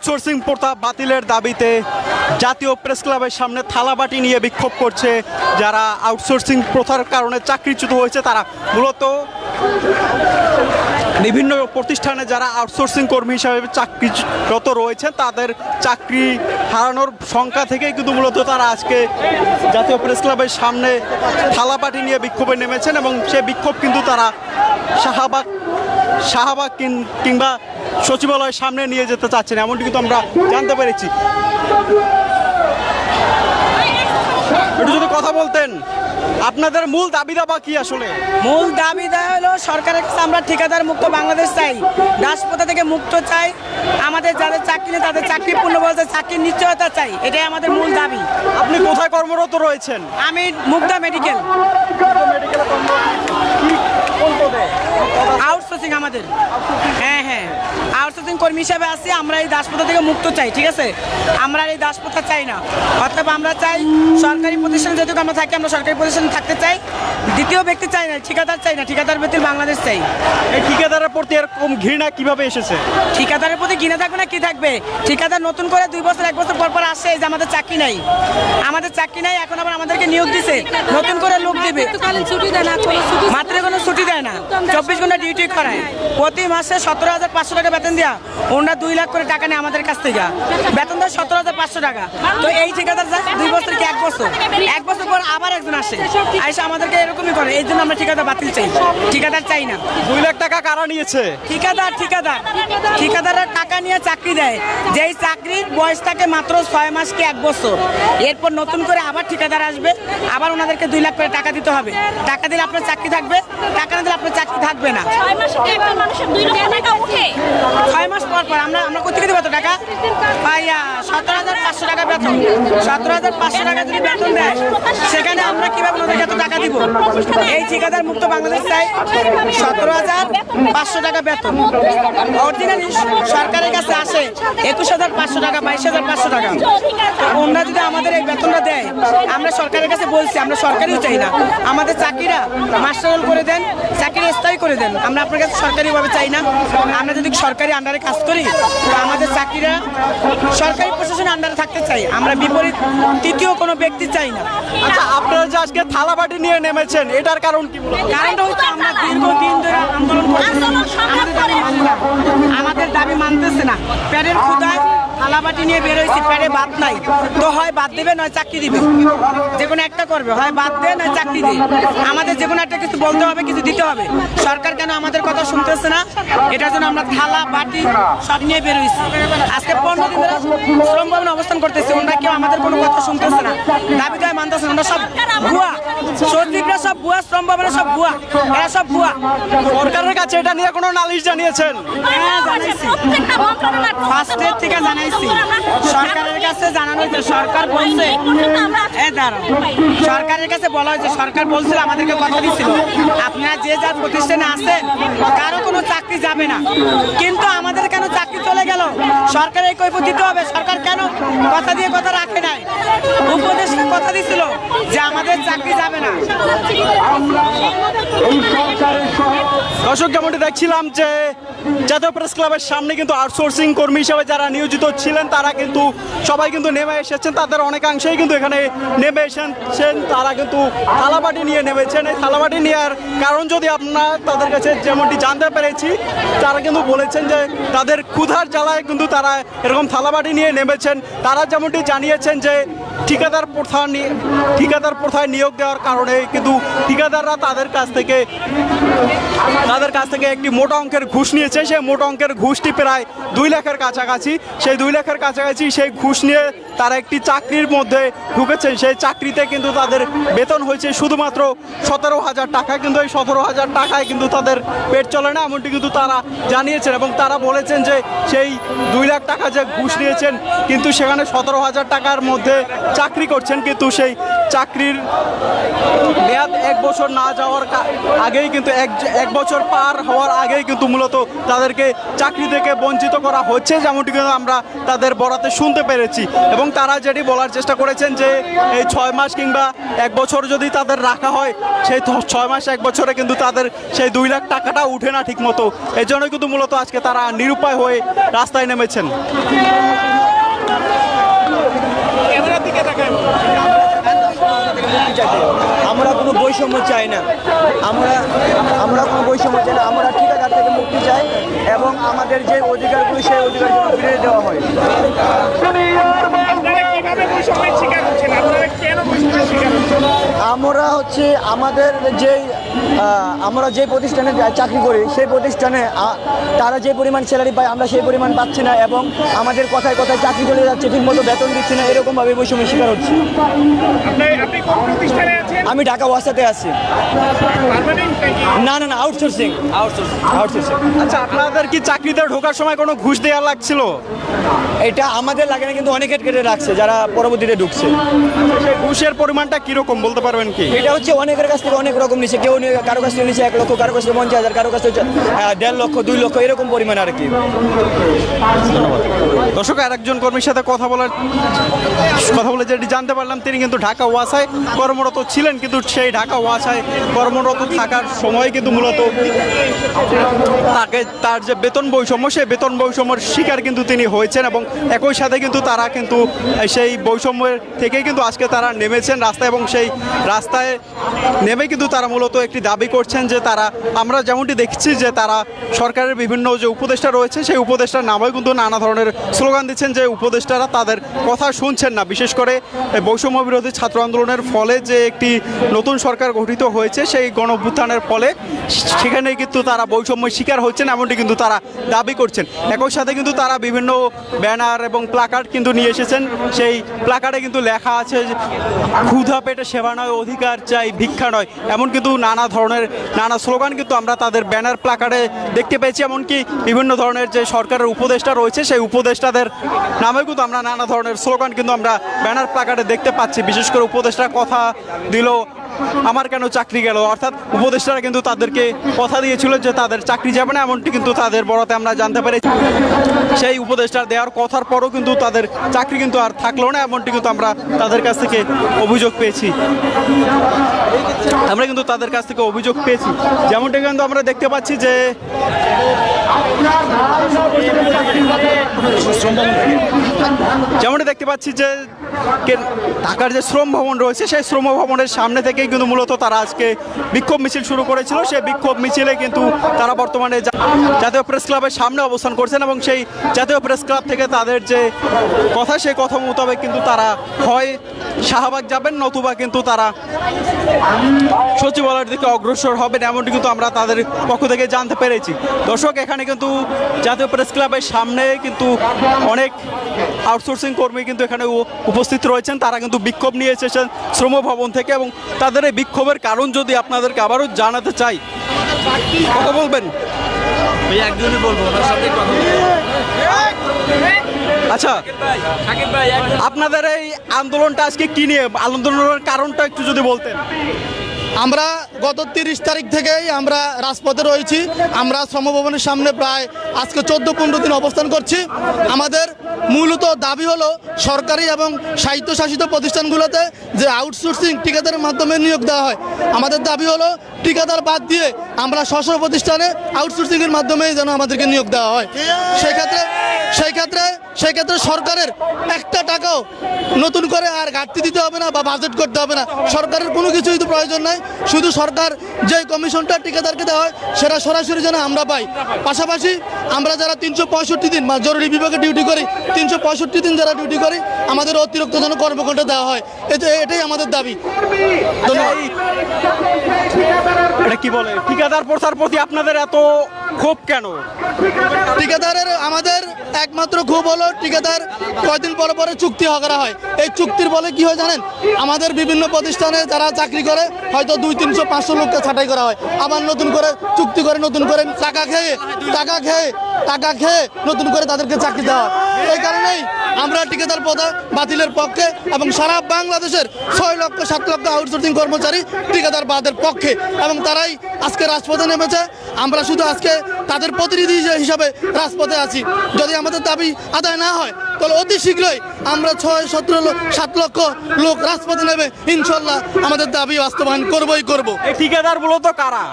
Outsourcing প্রথা বাতিলের দাবিতে জাতীয় প্রেস ক্লাবের সামনে থালাবাটি নিয়ে বিক্ষোভ করছে। যারা আউটসোর্সিং প্রথার কারণে চাকরিচ্যুত হয়েছে, তারা মূলত বিভিন্ন প্রতিষ্ঠানে যারা আউটসোর্সিং কর্মী হিসাবে চাকরিরত রয়েছেন, তাদের চাকরি হারানোর সংখ্যা থেকেই কিন্তু মূলত তারা আজকে জাতীয় প্রেস ক্লাবের সামনে থালাবাটি নিয়ে বিক্ষোভে নেমেছেন এবং সে বিক্ষোভ কিন্তু তারা শাহবাগ শাহবাগ কিংবা সচিবালয়ের সামনে নিয়ে যেতে চাচ্ছেন এমনটি কিন্তু আমরা জানতে পেরেছি। একটু যদি কথা বলতেন আপনাদের মূল দাবি দাবা কি আসলে? মূল দাবি দেওয়া হলো সরকারের কাছে আমরা ঠিকাদার মুক্ত বাংলাদেশ চাই। দাসপ্রথা থেকে মুক্ত চাই। আমাদের যাদের চাকরি নেই তাদের চাকরি পূর্ণ বলতে চাকরির নিশ্চয়তা চাই। এটাই আমাদের মূল দাবি। আপনি কোথায় কর্মরত রয়েছেন? আমি মুগ্ধা মেডিকেল আউটসোর্সিং আমাদের। হ্যাঁ হ্যাঁ। আউটসোর্সিং কর্মী হিসাবে আছি আমরা এই দাসপ্রথা থেকে মুক্ত চাই ঠিক আছে? আমরা এই দাসপ্রথা চাই না। অর্থাৎ আমরা চাই সরকারি প্রতিষ্ঠানে যেহেতু আমরা থাকি আমরা সরকারি প্রতিষ্ঠানে থাকতে চাই। দ্বিতীয় ব্যক্তি চাই না ঠিকাদার চাই না ঠিকাদার ব্যক্তির বাংলাদেশ চাই। এই ঠিকাদারের প্রতি এরকম ঘৃণা কীভাবে এসেছে? ঠিকাদারের প্রতি ঘৃণা থাকবে না কি থাকবে? ঠিকাদার নতুন করে দুই বছর এক বছর পর পর আসে যে আমাদের চাকরি নাই। আমাদের চাকরি নাই এখন আবার আমাদেরকে নিয়োগ দিছে। নতুন করে লোক দিবে। কালীন ছুটি দেয় না মাত্র কোনো ছুটি দেয় না। চব্বিশ ঘণ্টা ডিউটি করায়। প্রতি মাসে সতেরো হাজার পাঁচশো টাকা বেতন দেওয়া ওনারা দুই লাখ করে টাকা নেয় আমাদের কাছ থেকে। বেতন দেয় সতেরো হাজার পাঁচশো টাকা। তো এই ঠিকাদার যায় দুই বছর কি এক বছর? এক বছর পর আবার একজন আসে। আইসা আমাদেরকে এরকমই করে। এই জন্য আমরা ঠিকাদার বাতিল চাই। ঠিকাদার চাই না। দুই লাখ টাকা কারা নিয়েছে? ঠিকাদার ঠিকাদার। ঠিকাদাররা টাকা নিয়ে চাকরি দেয়। যেই চাকরির বয়স থাকে মাত্র ছয় মাস কি এক বছর। এরপর নতুন করে আবার ঠিকাদার আসবে। আবার ওনাদেরকে দুই লাখ করে টাকা দিতে হবে। টাকা দিলে আপনার চাকরি থাকবে। টাকা না দিলে আপনার চাকরি থাকবে না। ছয় মাসে পর পর আমরা আমরা কোথেকে দেবো তো টাকা? ভাইয়া, সতেরো হাজার পাঁচশো টাকা বেতন। সতেরো হাজার পাঁচশো টাকা যদি বেতন দেয়, সেখানে আমরা কীভাবে ওদেরকে এত টাকা দিব? এই ঠিকাদার মুক্ত বাংলাদেশ চাই। সতেরো হাজার পাঁচশো টাকা বেতন। অরিজিনালি আসে একুশ হাজার পাঁচশো টাকা বাইশ হাজার পাঁচশো টাকা। ওনারা যদি আমাদের এই বেতনটা দেয় আমরা সরকারের কাছে বলছি আমরা সরকারিও চাই না। আমাদের চাকরিরা মাস্টার করে দেন চাকরি স্থায়ী করে দেন। আমরা আপনার কাছে সরকারিভাবে চাই না। আমরা যদি সরকারি আন্ডারে কাজ করি তো আমাদের চাকরিরা সরকারি প্রশাসনের আন্ডারে থাকতে চাই। আমরা বিপরীত তৃতীয় কোনো ব্যক্তি চাই না। আচ্ছা আপনারা যে আজকে থালাবাটি নিয়ে নেমেছেন এটার কারণ কি কারণটা হচ্ছে আমরা দীর্ঘদিন ধরে আন্দোলন করতেছি আমাদের দাবি মানবে আমাদের দাবি মানতেছে না। প্যাডের dificuldade থালাবাটি নিয়ে বেরোইছি প্যাডে বাদ নাই। তো হয় বাদ দেবে নয় চাকরি দিবে। যে কোনো একটা করবে হয় বাদ দেয় নয় চাকরি দেবে আমাদের যে কোনো একটা কিছু বলতে হবে কিছু দিতে হবে। সরকার কেন আমাদের কথা শুনতেছে না? এটার জন্য আমরা থালা বাটি সব নিয়ে বেরোইছি আজকে পনেরো দিন ধরে শ্রম ভবনে অবস্থান করতেছি ওনারা কেউ আমাদের কোনো কথা শুনতেছে না। দাবি দায় মানতেছে না ওরা সব ভুয়া। সচিবরা সব ভুয়া শ্রম ভবনে সব ভুয়া এরা সব ভুয়া। সরকারের কাছে এটা নিয়ে কোনো নালিশ জানিয়েছেন? হ্যাঁ জানাইছি। প্রত্যেকটা মন্ত্রণালয় ফার্স্টের থেকে সরকারের কাছে জানানো হয়েছে, সরকার বলছে সরকারের কাছে বলা হয়েছে, সরকার বলছিল আমাদেরকে কথা দিচ্ছিল আপনারা যে প্রতিষ্ঠানে আছেন, কারও কোনো চাকরি যাবে না। কিন্তু আমাদের কেন চাকরি চলে গেল? দিতে হবে। সরকার কেন কথা দিয়ে কথা রাখে নাই? উপদেশকে কথা দিছিল যে আমাদের চাকরি যাবে না। দর্শক, যেমনটি দেখছিলাম যে জাতীয় প্রেস ক্লাবের সামনে কিন্তু আউটসোর্সিং কর্মী হিসেবে যারা নিয়োজিত ছিলেন, তারা কিন্তু, সবাই কিন্তু নেমে এসেছেন, তাদের অনেকাংশেই কিন্তু এখানে নেমে এসেছেন, তারা কিন্তু থালাবাটি নিয়ে নেমেছেন। এই থালাবাটি নেওয়ার কারণ যদি আপনার তাদের কাছে যেমনটি জানতে পেরেছি, তারা কিন্তু বলেছেন যে তাদের ক্ষুধার জ্বালায় কিন্তু তারা এরকম থালাবাটি নিয়ে নেমেছেন। তারা যেমনটি জানিয়েছেন যে ঠিকাদার প্রথা ঠিকাদার প্রথায় নিয়োগ দেওয়ার কারণে কিন্তু ঠিকাদাররা তাদের কাছ থেকে, তাদের কাছ থেকে একটি মোটা অঙ্কের ঘুষ নিয়েছে। সেই মোটা অঙ্কের ঘুষটি প্রায় দুই লাখের কাছাকাছি। সেই দুই লাখের কাছাকাছি সেই ঘুষ নিয়ে তারা একটি চাকরির মধ্যে ঢুকেছেন। সেই চাকরিতে কিন্তু তাদের বেতন হয়েছে শুধুমাত্র সতেরো হাজার টাকা। কিন্তু এই সতেরো হাজার টাকায় কিন্তু তাদের পেট চলে না, এমনটি কিন্তু তারা জানিয়েছেন এবং তারা বলেছেন যে সেই দুই লাখ টাকা যে ঘুষ নিয়েছেন, কিন্তু সেখানে সতেরো হাজার টাকার মধ্যে চাকরি করছেন, কিন্তু সেই চাকরির মেয়াদ এক বছর না যাওয়ার আগেই কিন্তু এক এক বছর পার হওয়ার আগেই কিন্তু মূলত তাদেরকে চাকরি থেকে বঞ্চিত করা হচ্ছে, যেমনটি কিন্তু আমরা তাদের বরাতে শুনতে পেরেছি। এবং তারা যেটি বলার চেষ্টা করেছেন যে, এই ছয় মাস কিংবা এক বছর যদি তাদের রাখা হয়, সেই ছয় মাস এক বছরে কিন্তু তাদের সেই দুই লাখ টাকাটা উঠে না ঠিক মতো এই জন্য কিন্তু মূলত আজকে তারা নিরুপায় হয়ে রাস্তায় নেমেছেন। আমরা কোনো বৈষম্য চাই না। আমরা আমরা কোনো বৈষম্য চাই না। আমরা ঠিকাদার থেকে মুক্তি চাই এবং আমাদের যে অধিকারগুলো সেই অধিকার যেন ফিরে দেওয়া হয়। আমরা হচ্ছে আমাদের যে আমরা যে প্রতিষ্ঠানে চাকরি করি সেই প্রতিষ্ঠানে তারা যে পরিমাণ স্যালারি পায় আমরা সেই পরিমাণ পাচ্ছি না এবং আমাদের কথায় কথায় চাকরি চলে যাচ্ছে ঠিকমতো বেতন দিচ্ছি না এরকমভাবে বৈষম্যের শিকার হচ্ছে। আমি ঢাকা ওয়াসাতে আছি। না না না আউটসোর্সিং। আউটসোর্সিং। আউটসোর্সিং। আচ্ছা আপনাদের কি চাকরিতে ঢোকার সময় কোনো ঘুষ দেওয়া লাগছিল? এটা আমাদের লাগে না কিন্তু অনেকের কেটে রাখছে যারা পরবর্তীতে ঢুকছে। সেই ঘুষের পরিমাণটা কীরকম বলতে পারবেন কি? এটা হচ্ছে অনেকের কাছ থেকে অনেক রকম নিচ্ছে কেউ নিয়ে- কারও কাছ থেকে নিচ্ছে এক লক্ষ কারও কাছ থেকে পঞ্চাশ হাজার কারও কাছ থেকে দেড় লক্ষ দুই লক্ষ এরকম পরিমাণ আর কি। দর্শক আর একজন কর্মীর সাথে কথা বলার কথা বলে যেটি জানতে পারলাম তিনি কিন্তু ঢাকা ওয়াসায় কর্মরত ছিলেন কিন্তু সেই ঢাকা ওয়াসায় কর্মরত থাকার সময় কিন্তু মূলত তাকে তার যে বেতন বৈষম্য, সেই বেতন বৈষম্যের শিকার কিন্তু তিনি হয়েছেন এবং একই সাথে কিন্তু তারা কিন্তু সেই বৈষম্যের থেকে কিন্তু আজকে তারা নেমেছেন রাস্তায় এবং সেই রাস্তায় নেমে কিন্তু তারা মূলত একটি দাবি করছেন যে তারা, আমরা যেমনটি দেখছি যে তারা সরকারের বিভিন্ন যে উপদেষ্টা রয়েছে, সেই উপদেষ্টার নামেও কিন্তু নানা ধরনের স্লোগান দিচ্ছেন যে উপদেষ্টারা তাদের কথা শুনছেন না। বিশেষ করে বৈষম্য বিরোধী ছাত্র আন্দোলনের ফলে যে একটি নতুন সরকার গঠিত হয়েছে, সেই গণ অভ্যুত্থানের ফলে সেখানে কিন্তু তারা বৈষম্যের শিকার হচ্ছেন, এমনটি কিন্তু তারা দাবি করছেন। একই সাথে কিন্তু তারা বিভিন্ন ব্যানার এবং প্লাকার্ড কিন্তু নিয়ে এসেছেন। সেই প্লাকার্ডে কিন্তু লেখা আছে ক্ষুধা পেটে সেবা নয়, অধিকার চাই, ভিক্ষা নয়। এমন কিন্তু নানা ধরনের, নানা স্লোগান কিন্তু আমরা তাদের ব্যানার প্লাকার্ডে দেখতে পেয়েছি। এমনকি বিভিন্ন ধরনের যে সরকারের উপদেষ্টা রয়েছে, সেই উপদেষ্টাদের নামেও কিন্তু আমরা নানা ধরনের স্লোগান কিন্তু আমরা ব্যানার প্লাকার্ডে দেখতে পাচ্ছি। বিশেষ করে উপদেষ্টা কথা দিল। আমার কেন চাকরি গেল? অর্থাৎ উপদেষ্টারা কিন্তু তাদেরকে কথা দিয়েছিল যে তাদের চাকরি যাবে না, এমনটি কিন্তু তাদের বড়তে আমরা জানতে পেরেছি। সেই উপদেষ্টার দেওয়ার কথার পরও কিন্তু তাদের চাকরি কিন্তু আর থাকল না, এমনটি কিন্তু আমরা তাদের কাছ থেকে অভিযোগ পেয়েছি। আমরা কিন্তু তাদের কাছ থেকে অভিযোগ পেয়েছি। যেমনটি কিন্তু আমরা দেখতে পাচ্ছি যে যেমনটি দেখতে পাচ্ছি যে ঢাকার যে শ্রম ভবন রয়েছে, সেই শ্রম ভবনের সামনে থেকেই কিন্তু মূলত তারা আজকে বিক্ষোভ মিছিল শুরু করেছিল। সেই বিক্ষোভ মিছিলে কিন্তু তারা বর্তমানে জাতীয় প্রেস ক্লাবের সামনে অবস্থান করছেন এবং সেই জাতীয় প্রেস ক্লাব থেকে তাদের যে কথা, সেই কথা মোতাবেক কিন্তু তারা হয়। শাহবাগ যাবেন, নতুবা কিন্তু তারা সচিবালয়ের দিকে অগ্রসর হবেন এমনটি কিন্তু আমরা তাদের পক্ষ থেকে জানতে পেরেছি। দর্শক, এখানে কিন্তু জাতীয় প্রেস ক্লাবের সামনে কিন্তু অনেক আউটসোর্সিং কর্মী কিন্তু এখানে উপস্থিত রয়েছেন। তারা কিন্তু বিক্ষোভ নিয়ে এসেছেন শ্রম ভবন থেকে এবং তাদের এই বিক্ষোভের কারণ যদি আপনাদেরকে আবারও জানাতে চাই কথা বলবেন? আচ্ছা আপনাদের এই আন্দোলনটা আজকে কি নিয়ে আন্দোলনের কারণটা একটু যদি বলতেন। আমরা গত তিরিশ তারিখ থেকেই আমরা রাজপথে রয়েছি। আমরা শ্রমভবনের সামনে প্রায় আজকে চোদ্দ পনেরো দিন অবস্থান করছি। আমাদের মূলত দাবি হলো সরকারি এবং স্বায়ত্তশাসিত প্রতিষ্ঠানগুলোতে যে আউটসোর্সিং ঠিকাদারের মাধ্যমে নিয়োগ দেওয়া হয়। আমাদের দাবি হলো ঠিকাদার বাদ দিয়ে আমরা স্ব প্রতিষ্ঠানে আউটসোর্সিংয়ের মাধ্যমেই যেন আমাদেরকে নিয়োগ দেওয়া হয়। সেক্ষেত্রে সেই ক্ষেত্রে সেই ক্ষেত্রে সরকারের একটা টাকাও নতুন করে আর ঘাটতি দিতে হবে না বা বাজেট করতে হবে না। সরকারের কোনো কিছুই তো প্রয়োজন নাই। শুধু সরকার যে কমিশনটা ঠিকাদারকে দেওয়া হয়, সেটা সরাসরি যেন আমরা পাই। পাশাপাশি আমরা যারা তিনশো পঁয়ষট্টি দিন বা জরুরি বিভাগে ডিউটি করি, তিনশো পঁয়ষট্টি দিন যারা ডিউটি করি, আমাদের অতিরিক্ত যেন কর্মঘণ্টা দেওয়া হয়। এটাই আমাদের দাবি। ধন্যবাদ। এটা কি বলে? ঠিকাদার প্রচার প্রতি আপনাদের এত ক্ষোভ কেন? ঠিকাদারের আমাদের একমাত্র খুব হলো ঠিকাদার কয়দিন পরে পরে চুক্তি করা হয়। এই চুক্তির বলে কি হয় জানেন? আমাদের বিভিন্ন প্রতিষ্ঠানে যারা চাকরি করে, হয়তো দুই, তিনশো, পাঁচশো লোককে ছাঁটাই করা হয়। আবার নতুন করে চুক্তি করে, নতুন করে টাকা খেয়ে টাকা খেয়ে টাকা খেয়ে নতুন করে তাদেরকে চাকরি দেওয়া এই কারণেই আমরা ঠিকাদার পদে বাতিলের পক্ষে এবং সারা বাংলাদেশের ছয় লক্ষ, সাত লক্ষ আউটসোর্সিং কর্মচারী ঠিকাদার বাদের পক্ষে এবং তারাই আজকে রাজপথে নেমেছে। আমরা শুধু আজকে তাদের প্রতিনিধি হিসাবে রাজপথে আছি। যদি আমাদের দাবি আদায় না হয় তাহলে অতি শীঘ্রই আমরা ছয় সতেরো সাত লক্ষ লোক রাজপথে নেবে। ইনশাল্লাহ আমাদের দাবি বাস্তবায়ন করবই করব। এই ঠিকাদার মূলত কারা?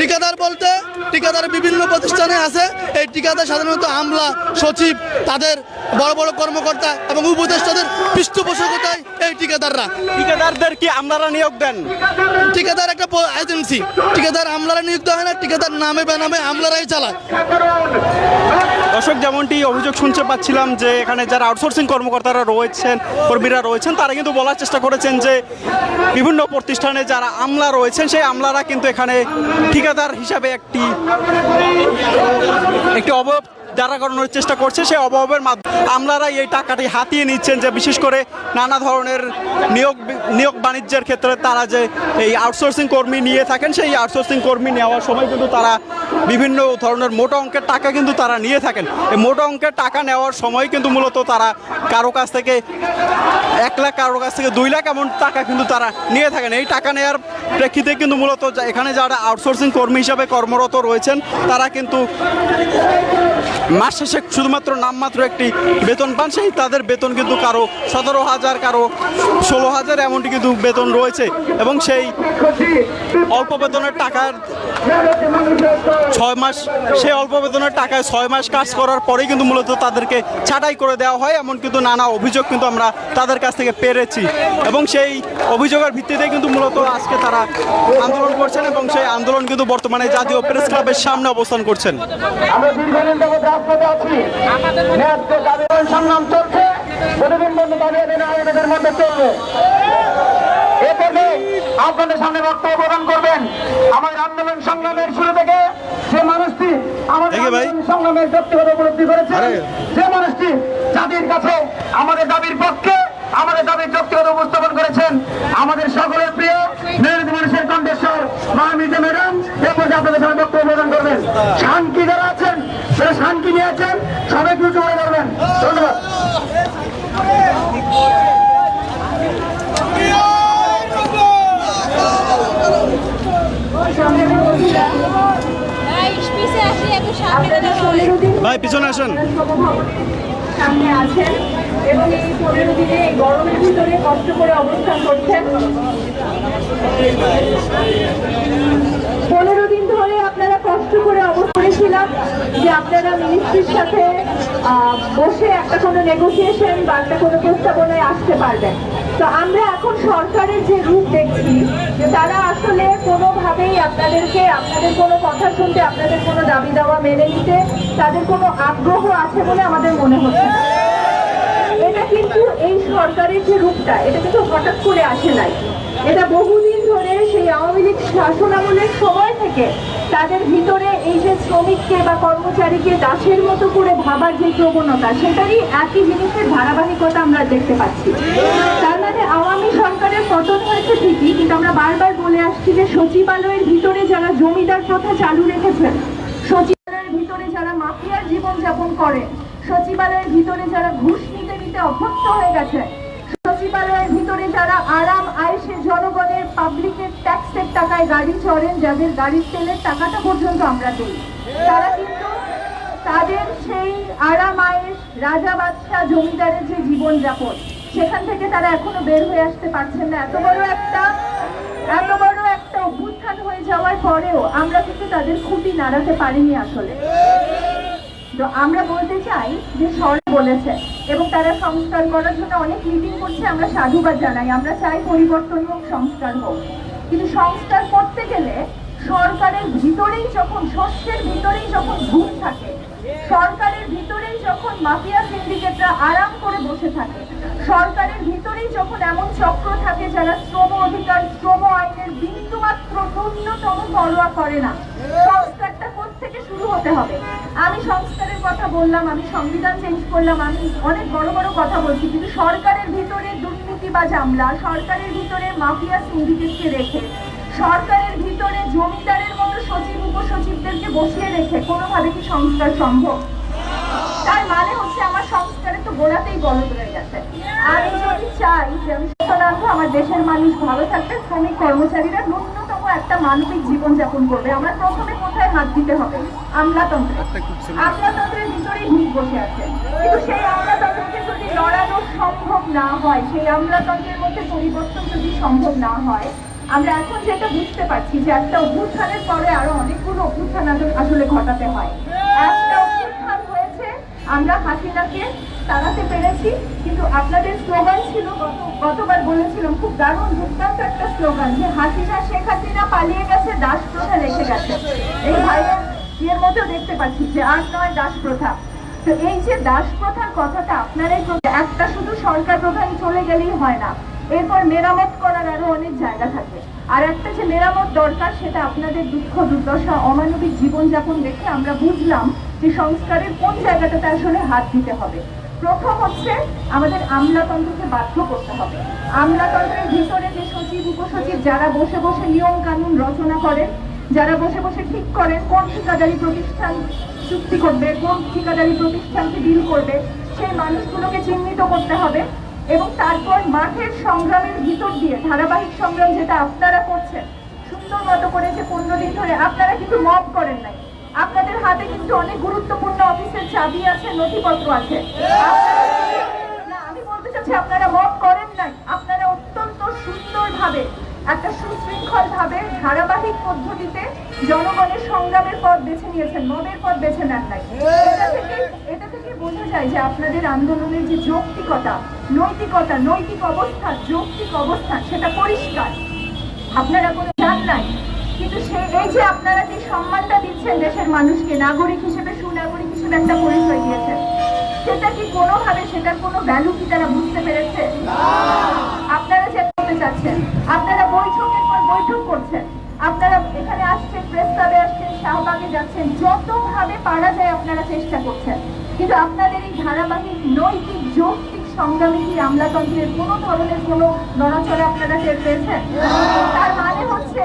ঠিকাদার বলতে ঠিকাদার বিভিন্ন প্রতিষ্ঠানে আছে। এই ঠিকাদার সাধারণত আমলা সচিব তাদের বড় বড় কর্মকর্তা এবং উপদেষ্টাদের পৃষ্ঠপোষকতায় এই ঠিকাদাররা। ঠিকাদারদের কি আপনারা নিয়োগ দেন? ঠিকাদার একটা এজেন্সি ঠিকাদার আমলারা নিযুক্ত হয় না ঠিকাদার নামে বেনামে আমলারাই চালায়। দর্শক যেমনটি অভিযোগ শুনতে পাচ্ছিলাম যে এখানে যারা আউটসোর্সিং কর্মকর্তারা রয়েছেন, কর্মীরা রয়েছেন, তারা কিন্তু বলার চেষ্টা করেছেন যে বিভিন্ন প্রতিষ্ঠানে যারা আমলা রয়েছেন, সেই আমলারা কিন্তু এখানে ঠিকাদার হিসাবে একটি একটি অবয়ব যারা করানোর চেষ্টা করছে সেই অভাবের মাধ্যমে। আমলারা এই টাকাটি হাতিয়ে নিচ্ছেন যে বিশেষ করে নানা ধরনের নিয়োগ নিয়োগ বাণিজ্যের ক্ষেত্রে তারা যে এই আউটসোর্সিং কর্মী নিয়ে থাকেন, সেই আউটসোর্সিং কর্মী নেওয়ার সময় কিন্তু তারা বিভিন্ন ধরনের মোটা অঙ্কের টাকা কিন্তু তারা নিয়ে থাকেন। এই মোটা অঙ্কের টাকা নেওয়ার সময় কিন্তু মূলত তারা কারও কাছ থেকে এক লাখ, কারও কাছ থেকে দুই লাখ এমন টাকা কিন্তু তারা নিয়ে থাকেন। এই টাকা নেওয়ার প্রেক্ষিতে কিন্তু মূলত এখানে যারা আউটসোর্সিং কর্মী হিসাবে কর্মরত রয়েছেন, তারা কিন্তু মাস শেষে শুধুমাত্র নামমাত্র একটি বেতন পান। সেই তাদের বেতন কিন্তু কারও সতেরো হাজার, কারও ষোলো হাজার এমনটি কিন্তু বেতন রয়েছে। এবং সেই অল্প বেতনের টাকার ছয় মাস, সেই অল্প বেতনের টাকায় ছয় মাস কাজ করার পরেই কিন্তু মূলত তাদেরকে ছাঁটাই করে দেওয়া হয়। এমন কিন্তু নানা অভিযোগ কিন্তু আমরা তাদের কাছ থেকে পেরেছি। এবং সেই অভিযোগের ভিত্তিতে কিন্তু মূলত আজকে তারা আন্দোলন করছেন এবং সেই আন্দোলন কিন্তু বর্তমানে জাতীয় প্রেস ক্লাবের সামনে অবস্থান করছেন। আমরা দীর্ঘদিন যাবৎ রাজপথে আছি। ন্যায্য দাবি সংগ্রাম চলছে। প্রতিদিন বন্ধ দাবি আদায় আয়োজনের মধ্যে চলবে। এরপরে আপনাদের সামনে বক্তব্য প্রদান করবেন আমাদের আন্দোলন সংগ্রামের শুরু থেকে যে মানুষটি আমাদের সংগ্রামের ব্যক্তিগত উপলব্ধি করেছে যে মানুষটি জাতির কাছে আমাদের দাবির পক্ষে আমাদের দাবির ব্যক্তিগত উপস্থাপন করেছেন আমাদের সকলের প্রিয় মেরুদ মানুষের কণ্ঠেশ্বর মহামিজা ম্যাডাম। এরপর আপনাদের সামনে বক্তব্য প্রদান করবেন। শান্তি যারা আছেন যারা শান্তি নিয়েছেন সবাই কিছু করে করবেন ধন্যবাদ। ভাই পিছনে আসেন। সামনে আছেন। এবং এই পনেরো দিনে এই গরমের ভিতরে কষ্ট করে অবস্থান করছেন। পনেরো দিন ধরে আপনারা কষ্ট করে অবস্থান করেছিলাম যে আপনারা মিনিস্ট্রির সাথে বসে একটা কোনো নেগোসিয়েশন বা একটা কোনো প্রস্তাবনায় আসতে পারবেন। তো আমরা এখন সরকারের যে রূপ দেখছি, যে তারা আসলে কোনোভাবেই আপনাদেরকে, আপনাদের কোনো কথা শুনতে, আপনাদের কোনো দাবি দাওয়া মেনে নিতে, তাদের কোনো আগ্রহ আছে বলে আমাদের মনে হচ্ছে কিন্তু এই সরকারের যে রূপটা, এটা কিন্তু হঠাৎ করে আসে নাই। এটা বহুদিন ধরে সেই আওয়ামী লীগ শাসনামলের সময় থেকে তাদের ভিতরে এই যে শ্রমিককে বা কর্মচারীকে দাসের মতো করে ভাবার যে প্রবণতা, সেটারই একই জিনিসের ধারাবাহিকতা আমরা দেখতে পাচ্ছি। তার মানে আওয়ামী সরকারের পতন হয়েছে ঠিকই, কিন্তু আমরা বারবার বলে আসছি যে সচিবালয়ের ভিতরে যারা জমিদার প্রথা চালু রেখেছেন, সচিবালয়ের ভিতরে যারা মাফিয়ার জীবন যাপন করে সচিবালয়ের ভিতরে যারা ঘুষ নিতে নিতে অভ্যস্ত হয়ে গেছে, সচিবালয়ের ভিতরে যারা আরাম আয়েসে জনগণের পাবলিকের ট্যাক্সের টাকায় গাড়ি চড়েন, যাদের গাড়ির তেলের টাকাটা পর্যন্ত আমরা দিই, তারা কিন্তু তাদের সেই আরাম আয়েস রাজা বাদশাহ জমিদারের যে জীবনযাপন, সেখান থেকে তারা এখনও বের হয়ে আসতে পারছেন না। এত বড় একটা, এত বড় একটা অভ্যুত্থান হয়ে যাওয়ার পরেও আমরা কিন্তু তাদের খুঁটি নাড়াতে পারিনি আসলে। তো আমরা বলতে চাই যে সরকার বলেছে এবং তারা সংস্কার করার জন্য অনেক মিটিং করছে, আমরা সাধুবাদ জানাই। আমরা চাই পরিবর্তন হোক, সংস্কার হোক। কিন্তু সংস্কার করতে গেলে সরকারের ভিতরেই যখন, শস্যের ভিতরেই যখন ঘুম থাকে, সরকারের ভিতরেই যখন মাফিয়া সিন্ডিকেটরা আরাম করে বসে থাকে, সরকারের ভিতরেই যখন এমন চক্র থাকে যারা শ্রম অধিকার, শ্রম আইনের বিন্দুমাত্র ন্যূনতম পরোয়া করে না থেকে শুরু হতে হবে। আমি সংস্কারের কথা বললাম, আমি সংবিধান চেঞ্জ করলাম, আমি অনেক বড় বড় কথা বলছি, কিন্তু সরকারের ভিতরে দুর্নীতিবাজ আমলা সরকারের ভিতরে মাফিয়া সিন্ডিকেটকে রেখে, সরকারের ভিতরে জমিদারের মতো সচিব, উপসচিবদেরকে বসিয়ে রেখে কোনোভাবে কি সংস্কার সম্ভব? তার মানে হচ্ছে আমার সংস্কারে তো গোড়াতেই গলত রয়ে গেছে। আমি যদি চাই যে আমি আমার দেশের মানুষ ভালো থাকবে, শ্রমিক কর্মচারীরা ন্যূনতম একটা মানবিক জীবনযাপন করবে আমরা প্রথমে কোথায় হাত দিতে হবে? আমলাতন্ত্রে। আমলাতন্ত্রের ভিতরেই ভূত বসে আছে। কিন্তু সেই আমলাতন্ত্রকে যদি লড়ানো সম্ভব না হয় সেই আমলাতন্ত্রের মধ্যে পরিবর্তন যদি সম্ভব না হয় আমরা এখন যেটা বুঝতে পারছি যে একটা অভ্যুত্থানের পরে আরও অনেকগুলো অভ্যুত্থান আসলে- আসলে ঘটাতে হয়। আমরা হাসিনাকে তাড়াতে পেরেছি, কিন্তু আপনাদের স্লোগান ছিল গত গতবার বলেছিলাম, খুব দারুণ দুর্দান্ত একটা স্লোগান যে হাসিনা, শেখ হাসিনা পালিয়ে গেছে দাস প্রথা রেখে গেছে। এই ভাইয়ের ইয়ের মধ্যেও দেখতে পাচ্ছি যে আর নয় দাস প্রথা তো এই যে দাস প্রথার কথাটা আপনারাই একটা শুধু সরকার প্রধান চলে গেলেই হয় না, এরপর মেরামত করার আরও অনেক জায়গা থাকে। আর একটা যে মেরামত দরকার, সেটা আপনাদের দুঃখ, দুর্দশা, অমানবিক জীবনযাপন দেখে আমরা বুঝলাম যে সংস্কারের কোন জায়গাটাতে আসলে হাত দিতে হবে? প্রথম হচ্ছে আমাদের আমলাতন্ত্রকে বাধ্য করতে হবে। আমলাতন্ত্রের ভিতরে যে সচিব, উপসচিব যারা বসে বসে নিয়ম কানুন রচনা করেন, যারা বসে বসে ঠিক করেন কোন ঠিকাদারি প্রতিষ্ঠান চুক্তি করবে, কোন ঠিকাদারি প্রতিষ্ঠানকে ডিল করবে, সেই মানুষগুলোকে চিহ্নিত করতে হবে এবং তারপর মাঠের সংগ্রামের ভিতর দিয়ে, ধারাবাহিক সংগ্রাম যেটা আপনারা করছেন, সুন্দর মতো করে যে পনেরো দিন ধরে আপনারা কিন্তু মব করেন নাই আপনাদের হাতে কিন্তু অনেক গুরুত্বপূর্ণ অফিসের চাবি আছে, নথিপত্র আছে। আমি বলতে চাচ্ছি, আপনারা মব করেন নাই। আপনারা অত্যন্ত সুন্দরভাবে, একটা সুশৃঙ্খল ভাবে ধারাবাহিক পদ্ধতিতে জনগণের সংগ্রামের পথ বেছে নিয়েছেন পথ বেছে নেন নাই। এটা থেকে এটা থেকে বোঝা যায় যে আপনাদের আন্দোলনের যে যৌক্তিকতা, নৈতিকতা, নৈতিক অবস্থান যৌক্তিক অবস্থান সেটা পরিষ্কার। আপনারা কোনো জান নাই, কিন্তু সে, এই যে আপনারা যে দিচ্ছেন দেশের মানুষকে নাগরিক হিসেবে, সুনাগরিক হিসেবে একটা পরিচয় দিয়েছেন সেটা কি কোনোভাবে সেটার কোনো ভ্যালু কি তারা বুঝতে পেরেছে? আপনারা যে করতে চাচ্ছেন, আপনারা বৈঠকের পর বৈঠক করছেন, আপনারা এখানে আসছেন প্রেস ক্লাবে আসছেন, শাহবাগে যাচ্ছেন, যতভাবে পারা যায় আপনারা চেষ্টা করছেন। কিন্তু আপনাদের এই ধারাবাহিক নৈতিক যৌক্তিক সংগ্রামে কি আমলাতন্ত্রের কোনো ধরনের কোনো নড়াচড়া আপনারা টের পেয়েছেন? তার মানে হচ্ছে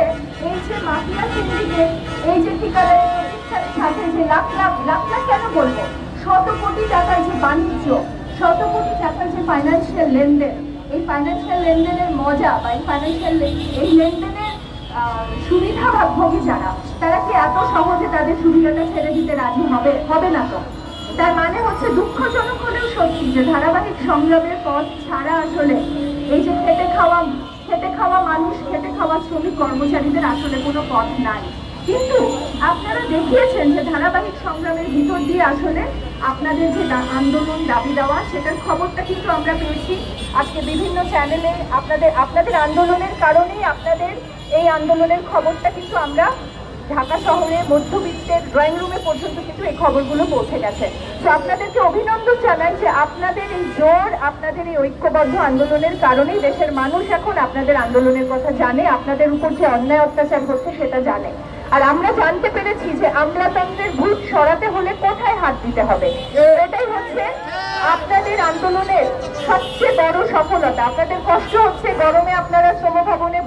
এই যে মাফিয়া সিন্ডিকেট এই যে ঠিকাদারি প্রতিষ্ঠানের সাথে যে লাখ লাখ লাখ লাখ কেন বলব? শত কোটি টাকার যে বাণিজ্য শত কোটি টাকার যে ফাইন্যান্সিয়াল লেনদেন এই ফাইন্যান্সিয়াল লেনদেনের মজা বা এই ফাইন্যান্সিয়াল এই লেনদেনের আহ, সুবিধাভোগী যারা তারা কি এত সহজে তাদের সুবিধাটা ছেড়ে দিতে রাজি হবে হবে না তো? তার মানে হচ্ছে দুঃখজনক হলেও সত্যি যে ধারাবাহিক সংগ্রামের পথ ছাড়া আসলে এই যে খেটে খাওয়া খেটে খাওয়া মানুষ, খেটে খাওয়া শ্রমিক কর্মচারীদের আসলে কোনো পথ নাই। কিন্তু আপনারা দেখিয়েছেন যে ধারাবাহিক সংগ্রামের ভিতর দিয়ে আসলে আপনাদের যে আন্দোলন, দাবি দেওয়া, সেটার খবরটা কিন্তু আমরা পেয়েছি। আজকে বিভিন্ন চ্যানেলে আপনাদের আপনাদের আন্দোলনের কারণেই আপনাদের এই আন্দোলনের খবরটা কিন্তু আমরা ঢাকা শহরে মধ্যবিত্তের ড্রয়িং রুমে পর্যন্ত কিন্তু এই খবরগুলো পৌঁছে গেছে। তো আপনাদেরকে অভিনন্দন জানাই যে আপনাদের এই জোর, আপনাদের এই ঐক্যবদ্ধ আন্দোলনের কারণেই দেশের মানুষ এখন আপনাদের আন্দোলনের কথা জানে, আপনাদের উপর যে অন্যায় অত্যাচার হচ্ছে সেটা জানে। আর আমরা জানতে পেরেছি যে আমলাতন্ত্রের ভূত সরাতে হলে কোথায় হাত দিতে হবে। এটাই হচ্ছে আপনাদের আন্দোলনের সবচেয়ে বড় সফলতা। আপনাদের কষ্ট হচ্ছে গরমে আপনারা শ্রমভবনে